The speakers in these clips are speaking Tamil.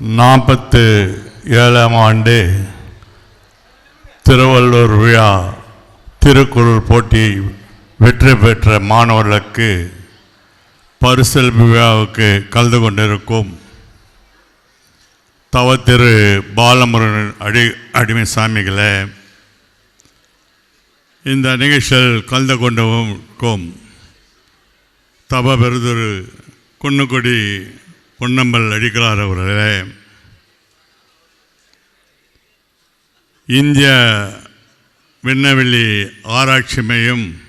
நாற்பத்து ஏழாம் ஆண்டு திருவள்ளூர் விழா திருக்குறள் போட்டி வெற்றி பெற்ற மாணவர்களுக்கு பரிசல் விழாவுக்கு கலந்து கொண்டிருக்கும் தவ திரு பாலமுருகன் அடி அடிமை சாமிகளை இந்த நிகழ்ச்சியில் கலந்து கொண்டவும் தப பெருதொரு குன்னுக்குடி பொன்னம்பல் அடிக்கிறார் அவர்களே. இந்திய விண்ணவெளி ஆராய்ச்சி மையம்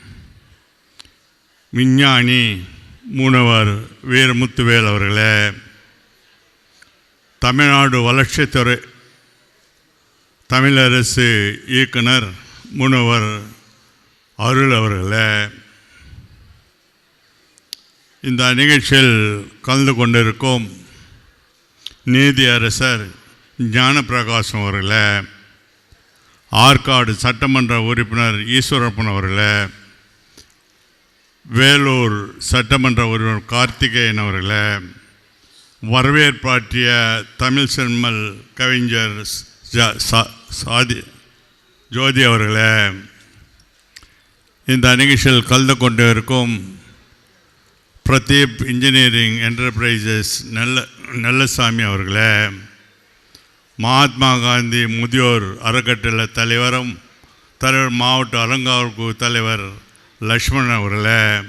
விஞ்ஞானி மூணவர் வீரமுத்துவேல் அவர்களே தமிழ்நாடு வளர்ச்சித்துறை தமிழரசு இயக்குனர் முனவர் அருள் அவர்களே. இந்த நிகழ்ச்சியில் கலந்து கொண்டிருக்கும் நீதி அரசர் ஞானப்பிரகாசம் அவர்களை ஆற்காடு சட்டமன்ற உறுப்பினர் ஈஸ்வரப்பன் அவர்களை வேலூர் சட்டமன்ற உறுப்பினர் கார்த்திகேயன் அவர்களை வரவேற்பாற்றிய தமிழ் செம்மல் கவிஞர் சா- சாதி ஜோதி அவர்களே இந்த நிகழ்ச்சியில் கலந்து கொண்டிருக்கும் பிரதீப் இன்ஜினியரிங் என்டர்பிரைசஸ் நல்ல நல்லசாமி அவர்களே. மகாத்மா காந்தி முதியோர் அறக்கட்டளை தலைவரும் தலைவர் மாவட்ட அரங்காவுக்கு தலைவர் லக்ஷ்மண் அவர்களே.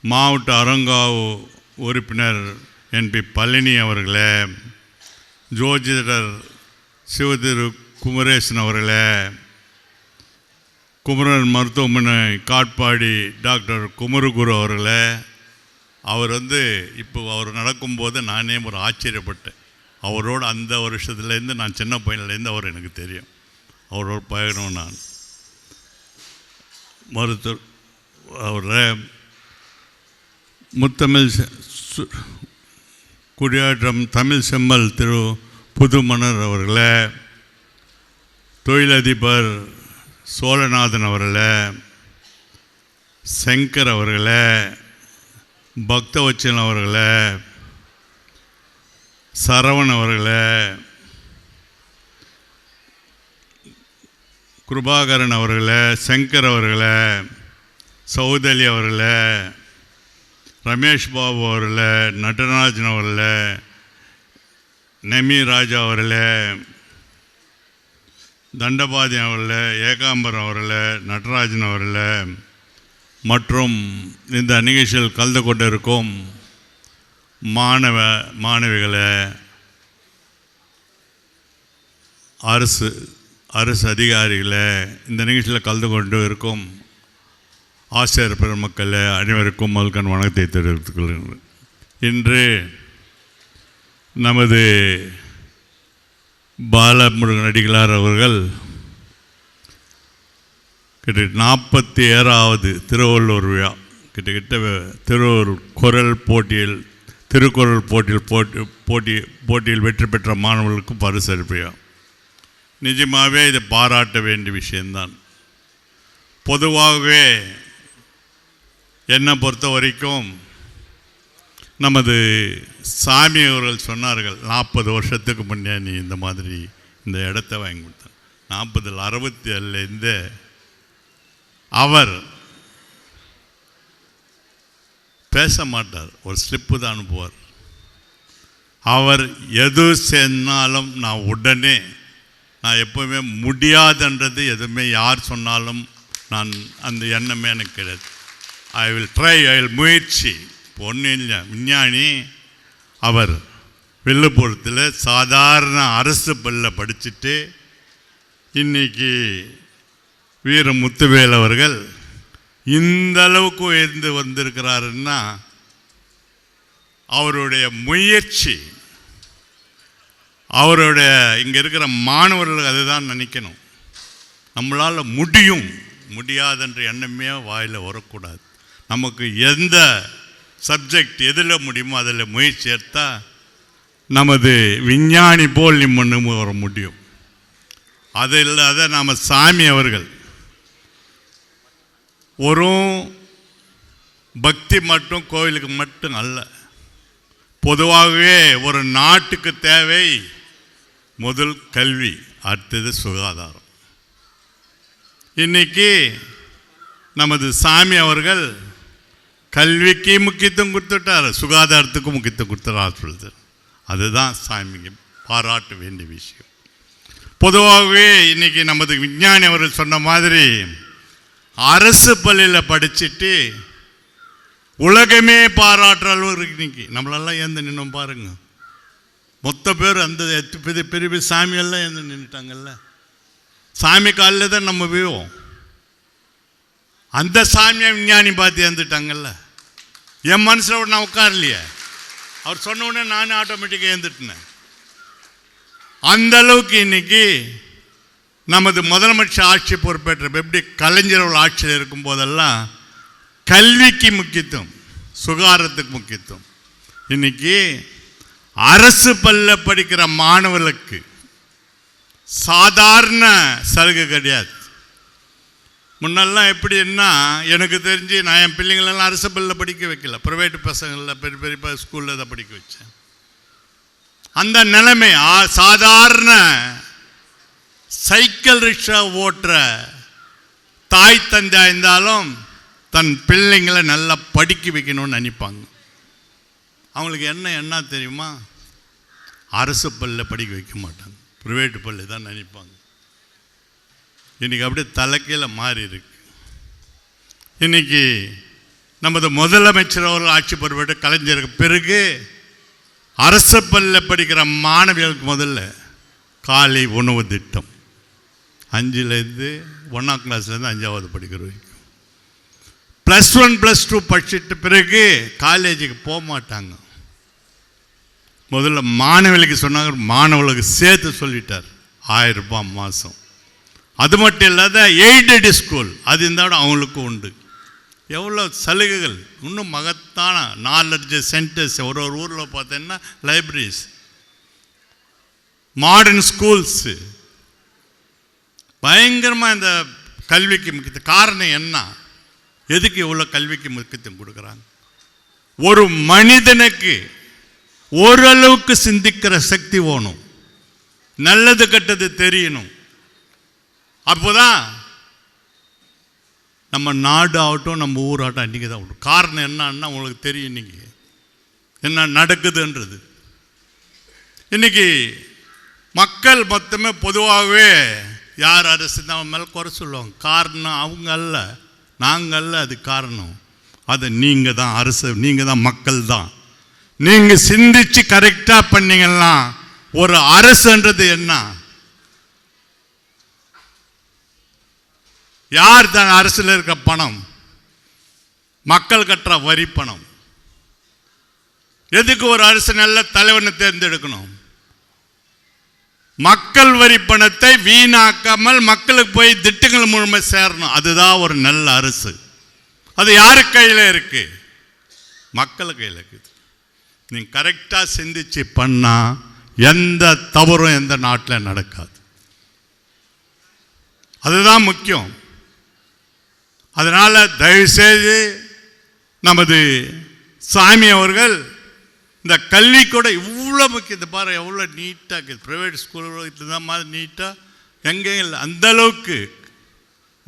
மாவட்ட அரங்காவு உறுப்பினர் என்பி பழனி அவர்களே. ஜோதிடர் சிவதிரு குமரேசன் அவர்களே. குமரன் மருத்துவமனை காட்பாடி டாக்டர் குமரகுரு அவர்களே. அவர் வந்து இப்போ அவர் நடக்கும்போது நானே ஒரு ஆச்சரியப்பட்டேன். அவரோட அந்த வருஷத்துலேருந்து நான் சின்ன பையன்லேருந்து அவர் எனக்கு தெரியும். அவரோட பயணம் நான். மருத்துவர் அவர் முத்தமிழ் சு- குடியாற்றம் தமிழ் செம்மல் திரு புதுமணர் அவர்களை தொழிலதிபர் சோழநாதன் அவர்களை சங்கர் அவர்களை பக்தவச்சன் அவர்களை சரவண் அவர்களை கிருபாகரன் அவர்களை சங்கர் அவர்களை சௌதலி அவர்களை ரமேஷ் பாபு அவர்களை நடராஜன் அவர்களை நமி ராஜா அவர்களை தண்டபாதி அவர்களை ஏகாம்பரம் அவர்களை நடராஜன் அவர்களை மற்றும் இந்த நிகழ்ச்சியில் கலந்து கொண்டிருக்கும் மாணவ மாணவிகளை அரசு அரசு அதிகாரிகளை இந்த நிகழ்ச்சியில் கலந்து கொண்டு இருக்கும் ஆசிரியர் பெருமக்களே அனைவருக்கும் மல்கன் வணக்கத்தை தெரிவித்துக் கொள்கிறேன் இன்று நமது பாலமுருகன் அடிகளார் அவர்கள் கிட்டத்தட்ட நாற்பத்தி ஏழாவது திருவள்ளூர் விழா. கிட்டத்தட்ட திருவள்ளூர் குரல் போட்டியில் திருக்குறள் போட்டியில் போட்டி போட்டி போட்டியில் வெற்றி பெற்ற மாணவர்களுக்கு பரிசளிப்பையா நிஜமாகவே இதை பாராட்ட வேண்டிய விஷயம்தான். பொதுவாகவே என்னை பொறுத்த வரைக்கும் நமது சாமி அவர்கள் சொன்னார்கள் நாற்பது வருஷத்துக்கு முன்னே நீ இந்த மாதிரி இந்த இடத்த வாங்கி கொடுத்தேன். நாற்பதில் அறுபத்தி ஏழுலேருந்து அவர் பேச மாட்டார் ஒரு ஸ்லிப்பு தான் அனுப்புவார். அவர் எது சொன்னாலும் நான் உடனே நான் எப்போவுமே முடியாதுன்றது எதுவுமே யார் சொன்னாலும் நான் அந்த எண்ணமே எனக்கு கிடையாது. I will try I will முயற்சி. பொண்ணு ஒன்றும் இல்லை. விஞ்ஞானி அவர் வில்லுபுரத்தில் சாதாரண அரசு பள்ளில் படிச்சுட்டு இன்னைக்கு வீர முத்துவேல் அவர்கள் இந்த அளவுக்கு உயர்ந்து வந்திருக்கிறாருன்னா அவருடைய முயற்சி அவருடைய இங்கே இருக்கிற மாணவர்கள் அதுதான் நினைக்கணும். நம்மளால் முடியும். முடியாதுன்ற எண்ணமே வாயில் வரக்கூடாது. நமக்கு எந்த சப்ஜெக்ட் எதில் முடியுமோ அதில் முயற்சி எடுத்தால் நமது விஞ்ஞானி போல் நிம்மன்னு வர முடியும். அது இல்லாத நாம் சாமி அவர்கள் ஒரு பக்தி மட்டும் கோவிலுக்கு மட்டும் அல்ல. பொதுவாகவே ஒரு நாட்டுக்கு தேவை முதல் கல்வி அடுத்தது சுகாதாரம். இன்னைக்கு நமது சாமி அவர்கள் கல்விக்கு முக்கியத்துவம் கொடுத்துட்டார் சுகாதாரத்துக்கும் முக்கியத்துவம் கொடுத்துட்டார் சொல்லுது. அதுதான் சாமிக்கு பாராட்ட வேண்டிய விஷயம். பொதுவாகவே இன்னைக்கு நமது விஞ்ஞானி அவர்கள் சொன்ன மாதிரி அரசு பள்ளியில் படிச்சுட்டு உலகமே பாராட்டுற அளவு இருக்கு இன்னைக்கு. நம்மளெல்லாம் ஏந்து நின்னோம் பாருங்க. மொத்த பேர் அந்த எட்டு பெரிய பெரிய பெரிய சாமியெல்லாம் ஏந்து நின்றுட்டாங்கல்ல சாமி காலில் தான் நம்ம விழுவோம். அந்த சாமியை விஞ்ஞானி பார்த்து ஏந்துட்டாங்கல்ல. என் மனசில் நான் உட்காரலையே. அவர் சொன்ன உடனே நானும் ஆட்டோமேட்டிக்காக ஏந்துட்டேன் அந்த அளவுக்கு இன்னைக்கு நமது முதலமைச்சர் ஆட்சி பொறுப்பேற்ற எப்படி கலைஞர்கள் ஆட்சியில் இருக்கும் போதெல்லாம் கல்விக்கு முக்கியத்துவம் சுகாதாரத்துக்கு முக்கியத்துவம். இன்னைக்கு அரசு பல்ல படிக்கிற மாணவர்களுக்கு சாதாரண சலுகை கிடையாது. முன்னெல்லாம் எப்படின்னா எனக்கு தெரிஞ்சு நான் என் பிள்ளைங்களெல்லாம் அரசு பள்ளியில் படிக்க வைக்கல. ப்ரைவேட் பசங்களில் பெரிய பெரிய ஸ்கூலில் தான் படிக்க வச்சேன். அந்த நிலைமை சாதாரண சைக்கிள் ரிக்ஷா ஓட்டுற தாய் தந்தையா இருந்தாலும் தன் பிள்ளைங்களை நல்லா படிக்க வைக்கணும்னு நினைப்பாங்க. அவங்களுக்கு என்ன என்ன தெரியுமா? அரசு பள்ளியில் படிக்க வைக்க மாட்டாங்க. ப்ரைவேட் பள்ளி தான் நினைப்பாங்க. இன்னைக்கு அப்படியே தலைக்கையில் மாறி இருக்கு. இன்னைக்கு நமது முதலமைச்சர் அவர்கள் ஆட்சி பொறுப்பேற்ற கலைஞருக்கு பிறகு அரசு பள்ளியில் படிக்கிற மாணவிகளுக்கு முதல்ல காலை உணவு திட்டம். அஞ்சுலேருந்து ஒன்றாம் கிளாஸ்லேருந்து அஞ்சாவது படிக்கிற வரைக்கும். ப்ளஸ் ஒன் ப்ளஸ் டூ படிச்சுட்டு பிறகு காலேஜுக்கு போக மாட்டாங்க முதல்ல மாணவிகளுக்கு சொன்னாங்க மாணவர்களுக்கு சேர்த்து சொல்லிட்டார். ஆயிரம் ரூபாய் மாதம் அது மட்டும் இல்லாத எய்டடு ஸ்கூல் அது இருந்தாலும் அவங்களுக்கும் உண்டு. எவ்வளோ சலுகைகள்? இன்னும் மகத்தான நாலஞ்சு சென்டர்ஸ் ஒரு ஒரு ஊரில் பார்த்தீங்கன்னா லைப்ரரிஸ் மாடர்ன் ஸ்கூல்ஸு பயங்கரமாக இந்த கல்விக்கு முக்கியத்துவம். காரணம் என்ன? எதுக்கு இவ்வளோ கல்விக்கு முக்கியத்துவம் கொடுக்குறாங்க? ஒரு மனிதனுக்கு ஓரளவுக்கு சிந்திக்கிற சக்தி வேணும். நல்லது கெட்டது தெரியணும். அப்போதான் நம்ம நாடு ஆகட்டும் நம்ம ஊராகட்டும் இன்றைக்கி தான் காரணம் என்னன்னா உங்களுக்கு தெரியும் இன்னைக்கு. என்ன நடக்குதுன்றது. இன்னைக்கு மக்கள் மொத்தமே பொதுவாகவே யார் அரசு அவன் மேலே குறை சொல்லுவாங்க. காரணம் அவங்க அல்ல. நாங்கள் அல்ல அது காரணம். அது நீங்கள் தான் அரசு நீங்கள் தான் மக்கள் தான். நீங்கள் சிந்திச்சு கரெக்டாக பண்ணீங்கன்னா ஒரு அரசுன்றது என்ன? யார் தான் அரசில் இருக்க பணம்? மக்கள் கட்டுற வரி பணம். எதுக்கு ஒரு அரசு நல்ல தலைவனை தேர்ந்தெடுக்கணும்? மக்கள் வரி பணத்தை வீணாக்காமல் மக்களுக்கு போய் திட்டங்கள் மூலமாக சேரணும். அதுதான் ஒரு நல்ல அரசு. அது யாரு கையில் இருக்கு? மக்கள் கையில் இருக்குது நீங்கள் கரெக்டாக சிந்திச்சு பண்ணால் எந்த தவறும் எந்த நாட்டில் நடக்காது. அதுதான் முக்கியம். அதனால் தயவுசெய்து நமது சாமி அவர்கள் இந்த கல்வி கூட இவ்வளோ முக்கியம். இந்த பாரு எவ்வளோ நீட்டாக இருக்குது ப்ரைவேட் ஸ்கூல் இந்த மாதிரி நீட்டாக எங்கேயும் இல்லை. அந்த அளவுக்கு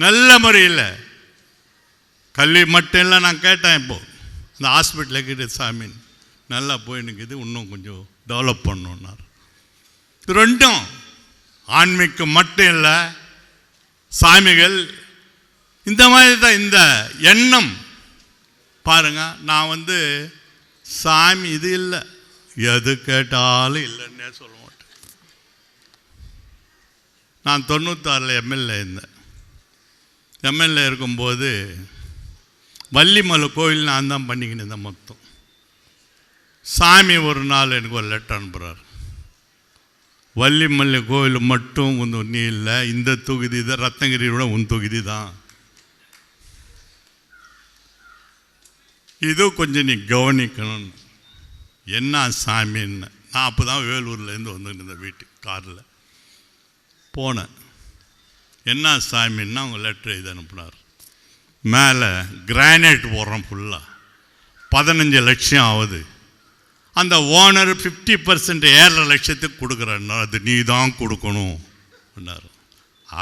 நல்ல முறையில் கல்வி மட்டும் இல்லை நான் கேட்டேன் இப்போது இந்த ஹாஸ்பிட்டல் இருக்கிற சாமி. நல்லா போயினுக்குது. இன்னும் கொஞ்சம் டெவலப் பண்ணணுன்னார் இது ரெண்டும் ஆன்மீகம் மட்டும் இல்லை சாமிகள். இந்த மாதிரி தான் இந்த எண்ணம். பாருங்கள் நான் வந்து சாமி இது இல்லை. எது கேட்டாலும் இல்லைன்னே சொல்ல மாட்டேன். நான் தொண்ணூத்தாறில் எம்எல்ஏ இருந்தேன். எம்எல்ஏ இருக்கும்போது வள்ளிமலை கோயில் நான் தான் பண்ணிக்கிட்டு இருந்தேன் மொத்தம். சாமி ஒரு நாள் எனக்கு ஒரு லெட்டர் அனுப்புகிறார் வள்ளிமல்லி கோயில் மட்டும் ஒன்று நீ இல்லை இந்த தொகுதி தான் ரத்னகிரியோட உன் தொகுதி தான். இது கொஞ்சம் நீ கவனிக்கணும். என்ன சாமின்னு? நான் அப்போ தான் வேலூர்லேருந்து வந்துட்டு இருந்தேன் வீட்டுக்கு காரில். போனேன். என்ன சாமின்னா அவங்க லெட்டர் எழுதி அனுப்புனார். மேலே கிரானைட் போடுறோம் ஃபுல்லாக பதினஞ்சு லட்சம் ஆகுது. அந்த ஓனர் ஃபிஃப்டி பர்சன்ட் ஏழரை லட்சத்துக்கு கொடுக்குறன்னா அது நீ தான் கொடுக்கணும் பண்ணார்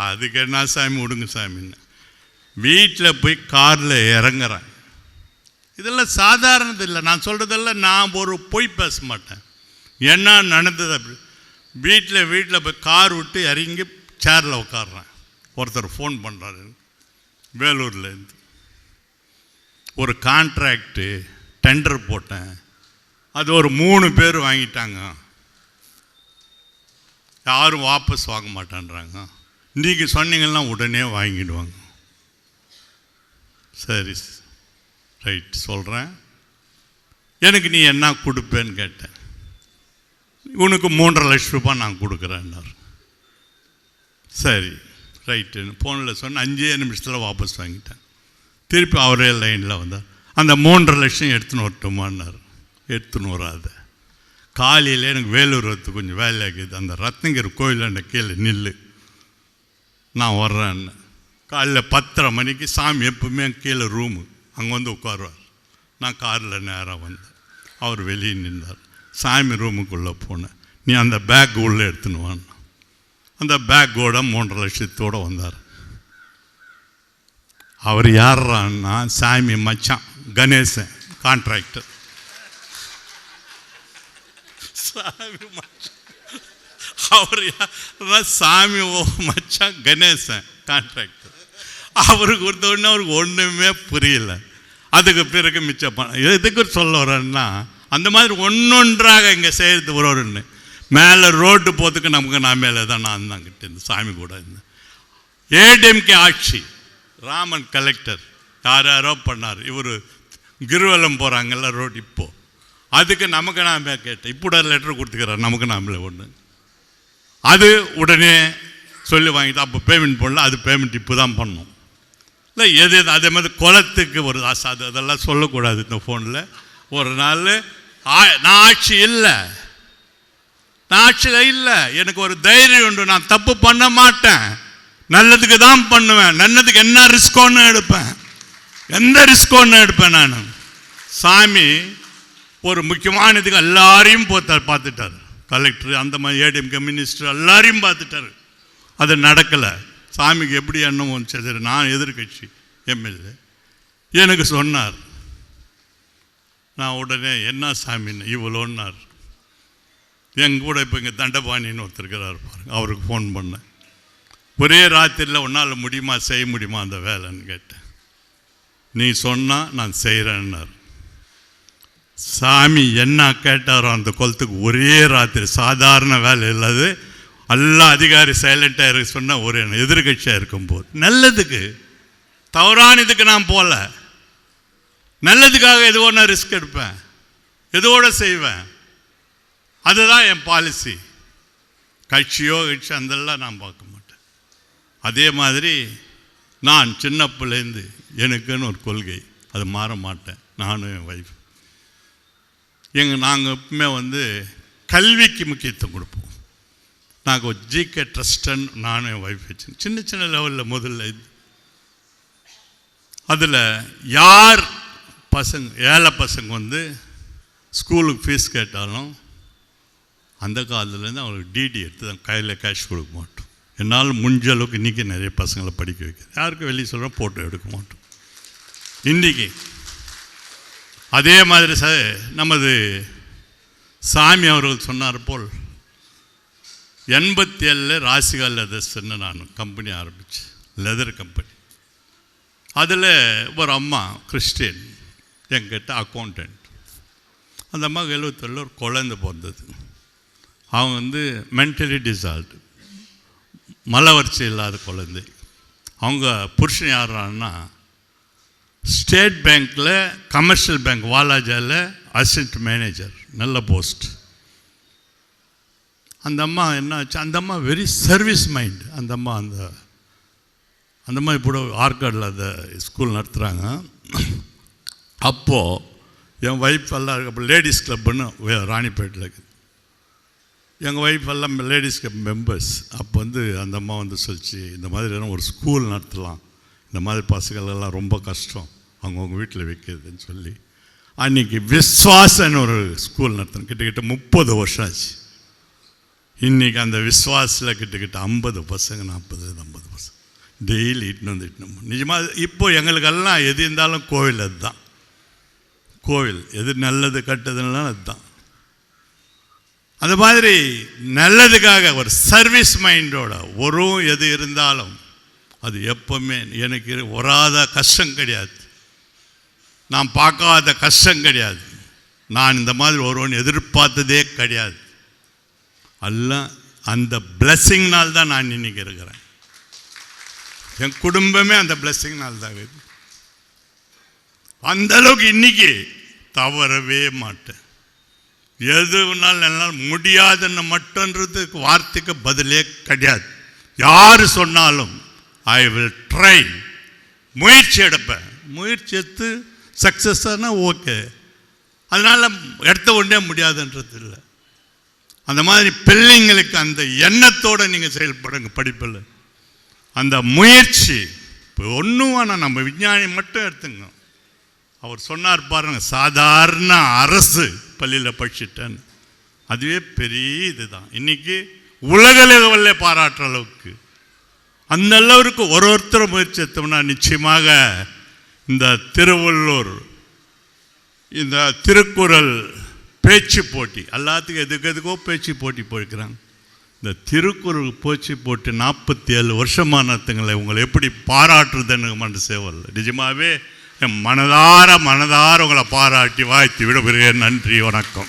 அதுக்கு என்ன சாமி விடுங்க சாமின்னு. வீட்டில் போய் காரில் இறங்குறேன். இதெல்லாம் சாதாரணது இல்லை. நான் சொல்கிறதெல்லாம் நான் ஒரு பொய் பேச மாட்டேன். என்ன நடந்தது அப்படி. வீட்டில் வீட்டில் போய் கார் விட்டு இறங்கி சேரில் உட்காடுறேன் ஒருத்தர் ஃபோன் பண்ணுறாரு வேலூர்லேருந்து ஒரு கான்ட்ராக்டு டெண்டர் போட்டேன். அது ஒரு மூணு பேர் வாங்கிட்டாங்க. யாரும் வாபஸ் வாங்க மாட்டேன்றாங்க. நீங்கள் சொன்னீங்கன்னா உடனே வாங்கிடுவாங்க. சரி ரைட் சொல்கிறேன் எனக்கு நீ என்ன கொடுப்பேன்னு கேட்டேன். உனக்கு மூன்றரை லட்ச ரூபாய் நான் கொடுக்குறேன்னார். சரி ரைட்டுன்னு ஃபோனில் சொன்ன அஞ்சே நிமிஷத்தில் வாபஸ் வாங்கிட்டேன். திருப்பி அவரே லைனில் வந்தார். அந்த மூன்றரை லட்சம் எடுத்துன்னு வரட்டுமான்னார். எடுத்துன்னு வராத. காலையில் எனக்கு வேலூர் வரத்து கொஞ்சம் வேலையாக்குது அந்த ரத்னகிரி கோயிலாண்ட கீழே நில்லு. நான் வர்றேன்னு. காலையில் பத்தரை மணிக்கு சாமி எப்பவுமே கீழே ரூமு அங்கே வந்து உட்காருவார். நான் காரில் நேராக வந்தேன். அவர் வெளியே நின்றார். சாமி ரூமுக்குள்ளே போனேன். நீ அந்த பேக் உள்ளே எடுத்துன்னு வான்னு அந்த பேக்கோட மூன்றரை லட்சத்தோடு வந்தார். அவர் யார்றான்னா சாமி மச்சான் கணேசன் கான்ட்ராக்டர் சாமி மச்சான். அவர் யார் சாமி ஓ மச்சான் கணேசன் கான்ட்ராக்டர் அவருக்கு கொடுத்தோடனே அவருக்கு ஒன்றுமே புரியல. அதுக்கு பிறகு மிச்சம் பணம் எதுக்கு சொல்ல வரேன்னா அந்த மாதிரி ஒன்றொன்றாக இங்கே செய்கிறது ஒருவருன்னு மேலே ரோட்டு போகிறதுக்கு நமக்கு நான் மேலே தான் நான் தான் கிட்ட இருந்தேன் சாமி கூட இருந்தேன் ஏடிஎம்கே ஆட்சி ராமன் கலெக்டர் யார் யாரோ பண்ணார். இவர் கிருவலம் போகிறாங்கல்ல ரோடு இப்போ. அதுக்கு நமக்கு நாம கேட்டேன் இப்போ லெட்டர் கொடுத்துக்கிறார் நமக்கு நாமளே ஒன்று அது உடனே சொல்லி வாங்கிட்டு அப்போ பேமெண்ட் பண்ணல அது பேமெண்ட் இப்போ தான் பண்ணோம். இல்லை எது எது அதே மாதிரி குளத்துக்கு ஒரு ஆசை அது அதெல்லாம் சொல்லக்கூடாது இந்த ஃபோனில் ஒரு நாள் ஆ- நான் ஆட்சி இல்லை. நான் ஆட்சியில் இல்லை. எனக்கு ஒரு தைரியம் உண்டு நான் தப்பு பண்ண மாட்டேன். நல்லதுக்கு தான் பண்ணுவேன். நல்லதுக்கு என்ன ரிஸ்கோன்னு எடுப்பேன். எந்த ரிஸ்கோன்னு எடுப்பேன் நான். சாமி ஒரு முக்கியமான இதுக்கு எல்லாரையும் போத்தார் பார்த்துட்டார். கலெக்டர் அந்த மாதிரி ஏடிஎம் கம்யூனிஸ்டர் எல்லாரையும் பார்த்துட்டாரு. அது நடக்கலை. சாமிக்கு எப்படி எண்ணம் வந்துச்சு? சரி நான் எதிர்கட்சி எம்எல்ஏ. எனக்கு சொன்னார். நான் உடனே என்ன சாமின்னு இவ்வளோன்னார். என் கூட இப்போ இங்கே தண்டபாணின்னு ஒருத்தர் இருக்கிறார் பாருங்க அவருக்கு ஃபோன் பண்ணேன். ஒரே ராத்திரியில் உன்னால் முடியுமா செய்ய முடியுமா அந்த வேலைன்னு கேட்டேன். நீ சொன்னால் நான் செய்கிறேன்னார் சாமி என்ன கேட்டாரோ அந்த குளத்துக்கு ஒரே ராத்திரி சாதாரண வேலை இல்லாது எல்லா அதிகாரி சைலண்ட்டாக இருக்க சொன்னால் ஒரு எதிர்கட்சியாக இருக்கும்போது நல்லதுக்கு தவறான இதுக்கு நான் போகல நல்லதுக்காக எதுவோ நான் ரிஸ்க் எடுப்பேன். எதுவோட செய்வேன். அதுதான் என் பாலிசி கட்சியோ கட்சி அந்தெல்லாம் நான் பார்க்க மாட்டேன். அதே மாதிரி நான் சின்ன பிள்ளைந்து எனக்குன்னு ஒரு கொள்கை. அது மாற மாட்டேன். நானும் என் ஒய்ஃப் எங்கள் நாங்கள் எப்பவுமே வந்து கல்விக்கு முக்கியத்துவம் கொடுப்போம். நாங்கள் ஒரு ஜிகே ட்ரஸ்டன் நானும் என் ஒய்ஃப் வச்சு சின்ன சின்ன லெவலில் முதல்ல இது. அதில் யார் பசங்க ஏழை பசங்க வந்து ஸ்கூலுக்கு ஃபீஸ் கேட்டாலும் அந்த காலத்துலேருந்து அவங்களுக்கு டிடி எடுத்து தான் கையில் கேஷ் கொடுக்க மாட்டோம். என்னால் முடிஞ்ச அளவுக்கு இன்றைக்கி நிறைய பசங்களை படிக்க வைக்கிறது யாருக்கும் வெளியே சொல்கிறோம் ஃபோட்டோ எடுக்க மாட்டோம். இன்றைக்கி அதே மாதிரி ச நமது சாமி அவர்கள் சொன்னார் போல் எண்பத்தி ஏழில் ராசிகா லெதர்ஸ்ன்னு நான் கம்பெனி ஆரம்பித்தேன் லெதர் கம்பெனி. அதில் ஒரு அம்மா கிறிஸ்டியன் என்கிட்ட அக்கௌண்டன்ட் அந்த அம்மாவுக்கு எழுபத்தேழில் ஒரு குழந்த பிறந்தது. அவங்க வந்து மென்டலி டிசால்டு மலவரிச்சி இல்லாத குழந்தை. அவங்க புருஷன் யாரான்னா ஸ்டேட் பேங்க்கில் கமர்ஷியல் பேங்க் வாலாஜாவில் அசிஸ்டன்ட் மேனேஜர் நல்ல போஸ்ட் அந்த அம்மா என்ன ஆச்சு அந்த அம்மா வெரி சர்வீஸ் மைண்ட் அந்த அம்மா அந்த அந்த அம்மா இப்போ ஆர்காடில் அந்த ஸ்கூல் நடத்துகிறாங்க அப்போது என் ஒய்ஃப் எல்லாம் இருக்கு. அப்போ லேடிஸ் கிளப்புன்னு ராணிப்பேட்டில் இருக்குது எங்கள் ஒய்ஃப் எல்லாம் லேடிஸ் கிளப் மெம்பர்ஸ் அப்போ வந்து அந்த அம்மா வந்து சொல்லிச்சு இந்த மாதிரி எல்லாம் ஒரு ஸ்கூல் நடத்தலாம். இந்த மாதிரி பசங்களெல்லாம் ரொம்ப கஷ்டம். அவங்கவுங்க வீட்டில் வைக்கிறதுன்னு சொல்லி அன்றைக்கி விஸ்வாசன்னு ஒரு ஸ்கூல் நடத்தணும். கிட்டத்தட்ட முப்பது வருஷம் ஆச்சு. இன்றைக்கி அந்த விஸ்வாசில் கிட்டக்கிட்ட ஐம்பது பசங்க நாற்பது ஐம்பது பசங்க. டெய்லி இட்டுன்னு வந்து இட்டுன்னு நிஜமாக இப்போது இப்போ எங்களுக்கெல்லாம் எது இருந்தாலும் கோவில் அதுதான். கோவில் எது நல்லது கட்டுதுன்னா அதுதான். அது மாதிரி நல்லதுக்காக ஒரு சர்வீஸ் மைண்டோட ஒரு எது இருந்தாலும் அது எப்பவுமே எனக்கு வராத கஷ்டம் கிடையாது. நான் பார்க்காத கஷ்டம் கிடையாது. நான் இந்த மாதிரி ஒருவன் எதிர்பார்த்ததே கிடையாது. எல்லாம் அந்த பிளஸ்ஸிங்னால் தான் நான் இன்னைக்கு இருக்கிறேன். என் குடும்பமே அந்த பிளஸ்ஸிங்னால் தான் இருக்குது அந்த அளவுக்கு இன்னைக்கு தவறவே மாட்டேன். எது என்னால் முடியாதுன்னு மட்டுன்றதுக்கு வார்த்தைக்கு பதிலே கிடையாது. யார் சொன்னாலும் ஐ வில் ட்ரை முயற்சி எடுப்பேன். முயற்சி எடுத்து சக்ஸஸ் ஓகே அதனால் எடுத்த உடனே முடியாதுன்றது இல்லை. அந்த மாதிரி பிள்ளைங்களுக்கு அந்த எண்ணத்தோடு நீங்கள் செயல்படுங்க படிப்பில். அந்த முயற்சி இப்போ ஒன்றும் வேணாம் நம்ம விஞ்ஞானி மட்டும் எடுத்துங்க. அவர் சொன்னார் பாருங்க சாதாரண அரசு பள்ளியில் படிச்சுட்டேன்னு அதுவே பெரிய இதுதான். இன்னைக்கு உலக லெவலில் பாராட்டுற அளவுக்கு. அந்த அளவுக்கு ஒரு ஒருத்தர் முயற்சி எடுத்தோம்னா நிச்சயமாக இந்த திருவள்ளூர் இந்த திருக்குறள் பேச்சு போட்டி. எல்லாத்துக்கும் எதுக்கு எதுக்கோ பேச்சு போட்டி போயிருக்கிறாங்க இந்த திருக்குறள் பேச்சு போட்டு நாற்பத்தி ஏழு வருஷமானத்துங்களை உங்களை எப்படி பாராட்டுறதுன்னு மனசு சேவல் நிஜமாவே என் மனதார மனதார உங்களை பாராட்டி வாழ்த்தி விடுபெறுகிறேன் நன்றி வணக்கம்.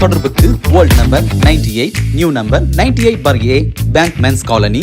தொடர்புக்கு old number 98 eight new number 98 eight four A bank men's colony